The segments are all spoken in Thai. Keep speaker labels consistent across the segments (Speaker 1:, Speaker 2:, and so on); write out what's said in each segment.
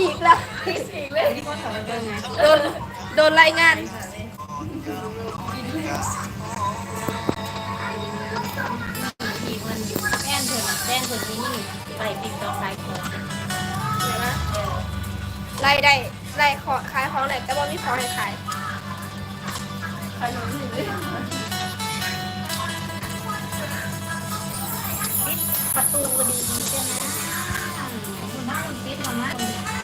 Speaker 1: อีกแล้ว
Speaker 2: อีกเลยนี่ก็ทำเป็นไง
Speaker 1: โดนโดนรายงาน
Speaker 2: ทีมันแป้นเถอะแป้นเถอะที่นี่ไปติดต่อใครก่อน
Speaker 1: เดี๋ยวนะไล่ได้ไล่ขอขายของไหนแต่ว่ามีของให้ขาย
Speaker 2: ใครรู้หรือปิดประตูดีๆใช่ไหมคุณน้าคุณปิดทำไมเออ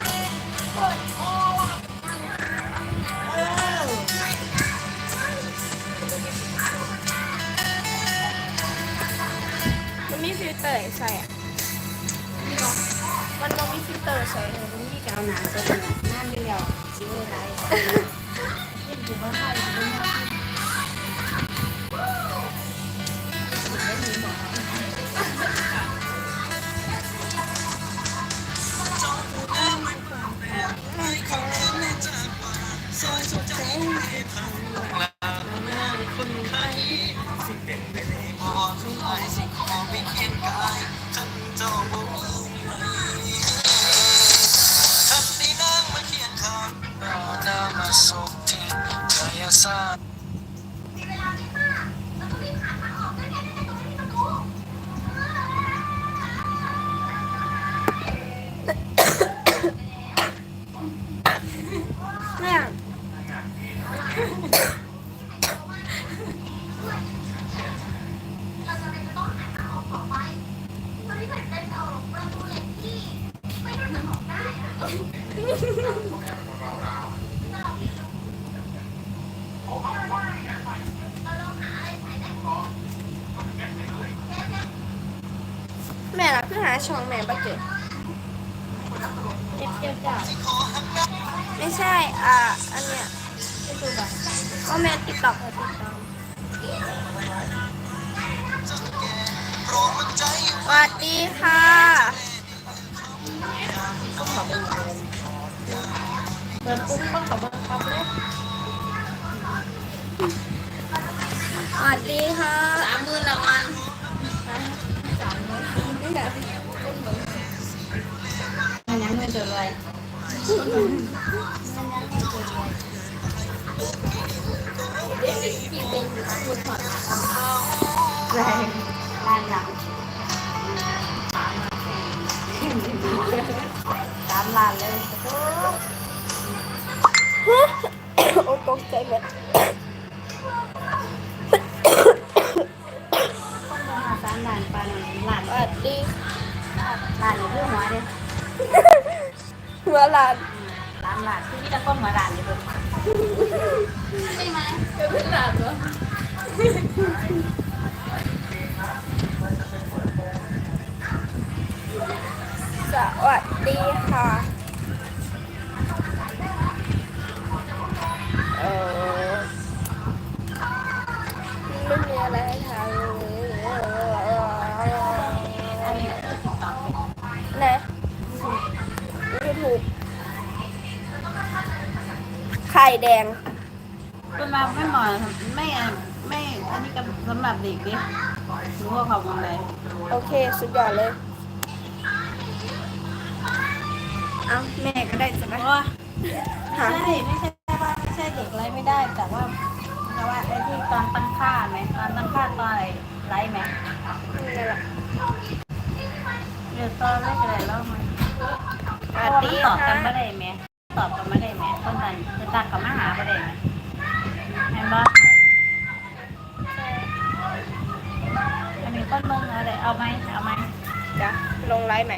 Speaker 1: มันมีฟิลเตอร์ให้ใส่อะมันบ่มีฟิลเตอร์ใส่
Speaker 2: เออนี่กาวหนาตัวหนาหน้าเดียวชิ้วอะไร
Speaker 1: แม่ล่ะคือหาช่องแม่บ่เจอ
Speaker 2: เจ็บเจ็บจ้ะ
Speaker 1: ไม่ใช่ อ่า อันเนี้ยไม่ดูแบบก็แม่ติ๊กต็อกติ๊กต็อกสวัสดีค่ะ
Speaker 2: เดินปุ๊บต้องขับรถขับเลย
Speaker 1: สวัสดีค่ะ
Speaker 2: สามหมื่นละมัน
Speaker 1: นี่แหละ
Speaker 2: มันยังไม่เจอเลยแรงลานหลังตามล้านเลย
Speaker 1: ใจหมด
Speaker 2: ต้องมาหาสามลานปลาหน่อยลาน
Speaker 1: สวัสดี
Speaker 2: ลานอยู่ที่หัวเลย
Speaker 1: หัวหลาน
Speaker 2: ลานลานคือพี่ตะก้นหัวลานอยู่บนใช่ไหม
Speaker 1: เป็นหลานเหรอสวัสดีค่ะ ไข่แดง
Speaker 2: เป็นมาไม่เหมาะไม่ไม่อันนี้กับสำหรับเด็กดิรู้ว่าเขาเป็นอะไร
Speaker 1: โอเค สุดยอดเลย เอาแม่ก็ได้จะ
Speaker 2: เพ
Speaker 1: ไป
Speaker 2: ราะว่า
Speaker 1: หา
Speaker 2: ใช่ไม่ใช่ว่าไม่ใช่เด็กไลฟ์ไม่ได้ แต่ว่าแต่ว่าไอ้ที่ตอนตั้งค่าไหมตอนตั้งค่าตอนอะไรไลฟ์ไหม
Speaker 1: นี่แหละ
Speaker 2: เดี๋ยวตอนแรกอะไรแล้วมัน
Speaker 1: สวัสดี
Speaker 2: ตอบกั
Speaker 1: ค่ะ
Speaker 2: นไม่ได้ไหมตอบกันไม่ได้ ไหมต้นตันจะตัดกับมาหาไม่ได้ไหมเห็นปะอันนี้ต้นเมืองอะไรเอาไหมเอาไหม
Speaker 1: จ้ะลงไลฟ์ไหม